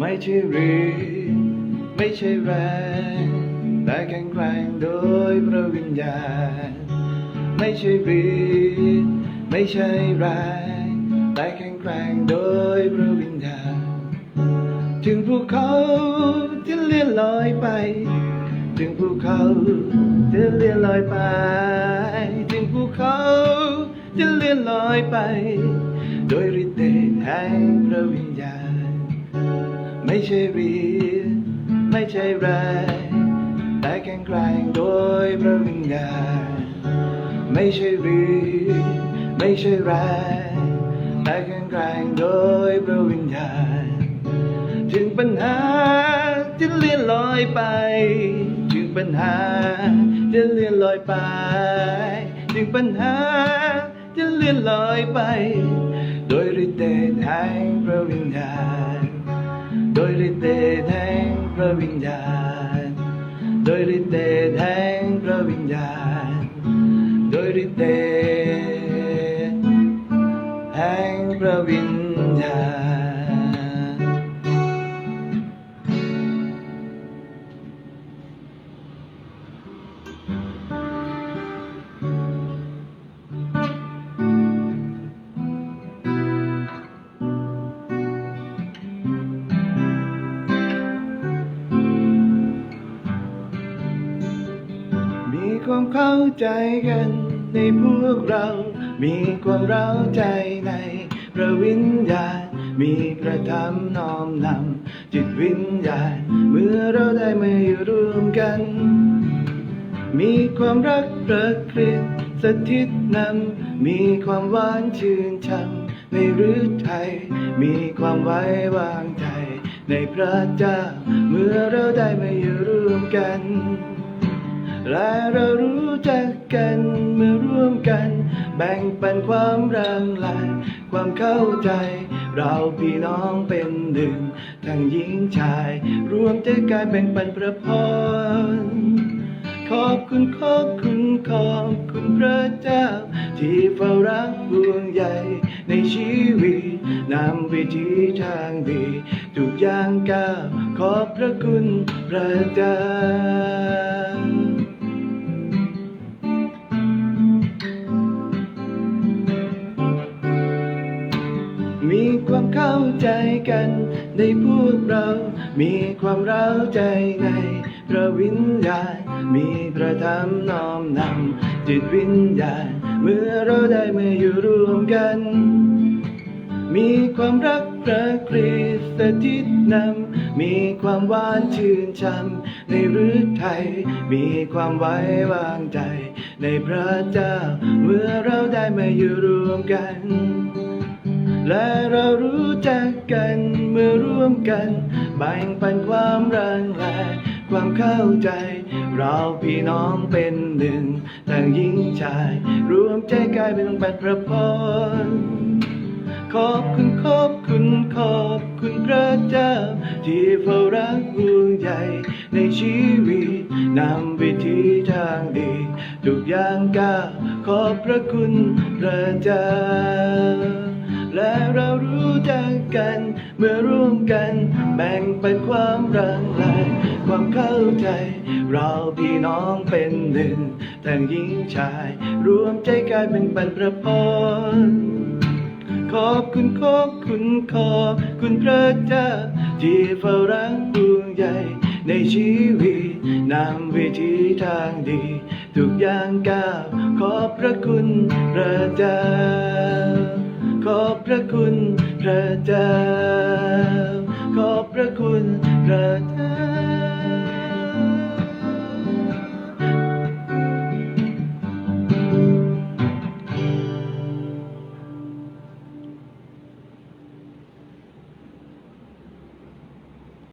ไม่ใช่ฤทธิ์ไม่ใช่แรงแต่แข็งแกร่งโดยพระวิญญาณ ไม่ใช่ฤทธิ์ไม่ใช่แรงแต่แข็งแกร่งโดยพระวิญญาณ ถึงภูเขาจะเลื่อนลอยไป ถึงภูเขาจะเลื่อนลอยไป ถึงภูเขาจะเลื่อนลอยไป โดยฤทธิ์เดชแห่งพระวิญญาณ ไม่ใช่ฤทธิ์ไม่ใช่แรงแต่แข็งแกร่งโดยพระวิญญาณไม่ใช่ฤทธิ์ไม่ใช่แรงแต่แข็งแกร่งโดยพระวิญญาณถึงปัญหาจะเลื่อนลอยไป ถึงปัญหาจะเลื่อนลอยไป ถึงปัญหาจะเลื่อนลอยไป โดยฤทธิ์เดชแห่งพระวิญญาณ ยฤทธิ์เดชแห่งพระวิญญาณ โดยฤทธิ์เดชแห่งพระวิญญาณ โดยฤทธิ์เดช ความเข้าใจกัน ในพวกเรา มีความเร้าใจในพระวิญญาณ มีพระธรรมน้อมนำจิตวิญญาณ เมื่อเราได้มาอยู่รวมกัน มีความรักประคริสต์สถิตนำ มีความหวานชื่นช่ำในฤทัยมีความไว้วางใจ ในพระเจ้า เมื่อเราได้มาอยู่รวมกัน และเรารู้จักกันเมื่อร่วมกัน แบ่งปันความรังลายความเข้าใจ เราพี่น้องเป็นหนึ่ง ทั้งหญิงชาย รวมใจกายแบ่งปันพระพรขอบคุณขอบคุณขอบคุณพระเจ้า ที่เฝ้ารักห่วงใยในชีวิตนำวิธีทางดีทุกอย่างก้าวขอบพระคุณพระเจ้า ใจกันในพวกเรามีความเร้าใจในพระวิญญาณมีพระธรรมน้อมนำจิตวิญญาณเมื่อเราได้มาอยู่รวมกัน มีความรักพระคริสต์สถิตนำมีความหวานชื่นช่ำในฤทัยมีความไว้วางใจ ในพระเจ้า เมื่อเราได้มาอยู่รวมกัน และเรารู้จักกันเมื่อร่วมกันแบ่งปันความรังแรงความเข้าใจ เราพี่น้องเป็นหนึ่งทั้งหญิงชาย รวมใจกายเป็นองแปันพระพรขอบคุณขอบคุณขอบคุณพระเจ้า ที่เฝ้ารักห่วงใยในชีวิตนำวิธีทางดีทุกอย่างก้าวขอบพระคุณพระเจ้า และเรารู้จักกัน เมื่อร่วมกันแบ่งปันความรังไลความเข้าใจ เราพี่น้องเป็นหนึ่งทั้งหญิงชาย รวมใจกายเป็นปันประพรขอบคุณขอบคุณขอบคุณพระเจ้าที่เฝ้ารักห่วงใยในชีวิตนำวิธีทางดี ทุกอย่างก้าวขอบพระคุณพระเจ้า ขอบพระคุณพระเจ้า ขอบพระคุณพระเจ้า